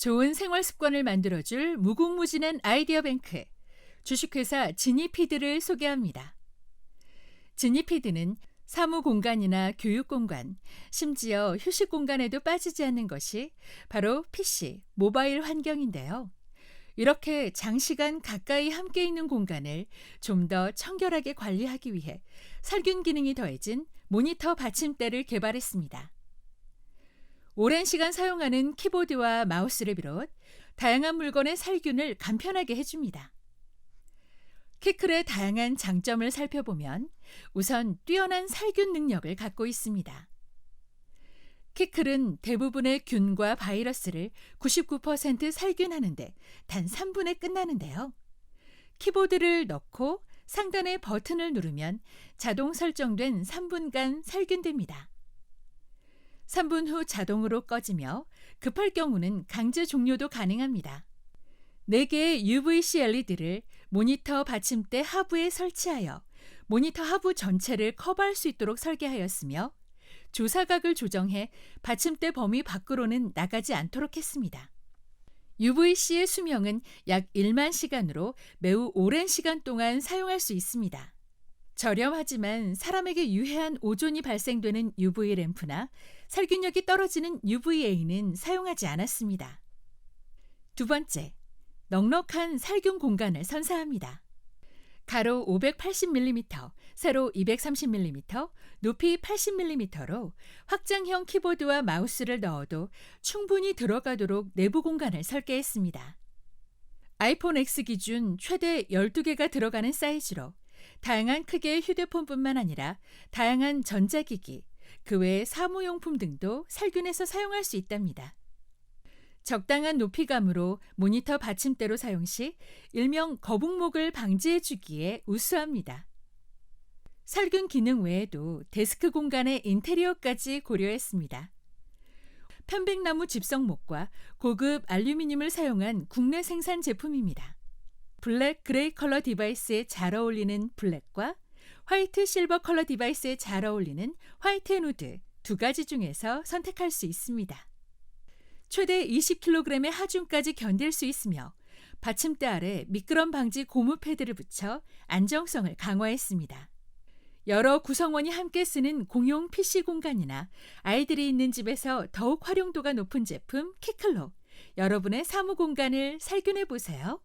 좋은 생활 습관을 만들어줄 무궁무진한 아이디어 뱅크. 주식회사 지니피드를 소개합니다. 지니피드는 사무 공간이나 교육 공간, 심지어 휴식 공간에도 빠지지 않는 것이 바로 PC, 모바일 환경인데요. 이렇게 장시간 가까이 함께 있는 공간을 좀 더 청결하게 관리하기 위해 살균 기능이 더해진 모니터 받침대를 개발했습니다. 오랜 시간 사용하는 키보드와 마우스를 비롯 다양한 물건의 살균을 간편하게 해줍니다. 키클의 다양한 장점을 살펴보면 우선 뛰어난 살균 능력을 갖고 있습니다. 키클은 대부분의 균과 바이러스를 99% 살균하는데 단 3분에 끝나는데요. 키보드를 넣고 상단의 버튼을 누르면 자동 설정된 3분간 살균됩니다. 3분 후 자동으로 꺼지며 급할 경우는 강제 종료도 가능합니다. 4개의 UVC LED를 모니터 받침대 하부에 설치하여 모니터 하부 전체를 커버할 수 있도록 설계하였으며 조사각을 조정해 받침대 범위 밖으로는 나가지 않도록 했습니다. UVC의 수명은 약 1만 시간으로 매우 오랜 시간 동안 사용할 수 있습니다. 저렴하지만 사람에게 유해한 오존이 발생되는 UV 램프나 살균력이 떨어지는 UVA는 사용하지 않았습니다. 두 번째, 넉넉한 살균 공간을 선사합니다. 가로 580mm, 세로 230mm, 높이 80mm로 확장형 키보드와 마우스를 넣어도 충분히 들어가도록 내부 공간을 설계했습니다. 아이폰 X 기준 최대 12개가 들어가는 사이즈로 다양한 크기의 휴대폰뿐만 아니라 다양한 전자기기, 그외 사무용품 등도 살균해서 사용할 수 있답니다. 적당한 높이감으로 모니터 받침대로 사용 시 일명 거북목을 방지해 주기에 우수합니다. 살균 기능 외에도 데스크 공간의 인테리어까지 고려했습니다. 편백나무 집성목과 고급 알루미늄을 사용한 국내 생산 제품입니다. 블랙 그레이 컬러 디바이스에 잘 어울리는 블랙과 화이트 실버 컬러 디바이스에 잘 어울리는 화이트 앤 우드 두 가지 중에서 선택할 수 있습니다. 최대 20kg의 하중까지 견딜 수 있으며 받침대 아래 미끄럼 방지 고무 패드를 붙여 안정성을 강화했습니다. 여러 구성원이 함께 쓰는 공용 PC 공간이나 아이들이 있는 집에서 더욱 활용도가 높은 제품 키클로 여러분의 사무 공간을 살균해 보세요.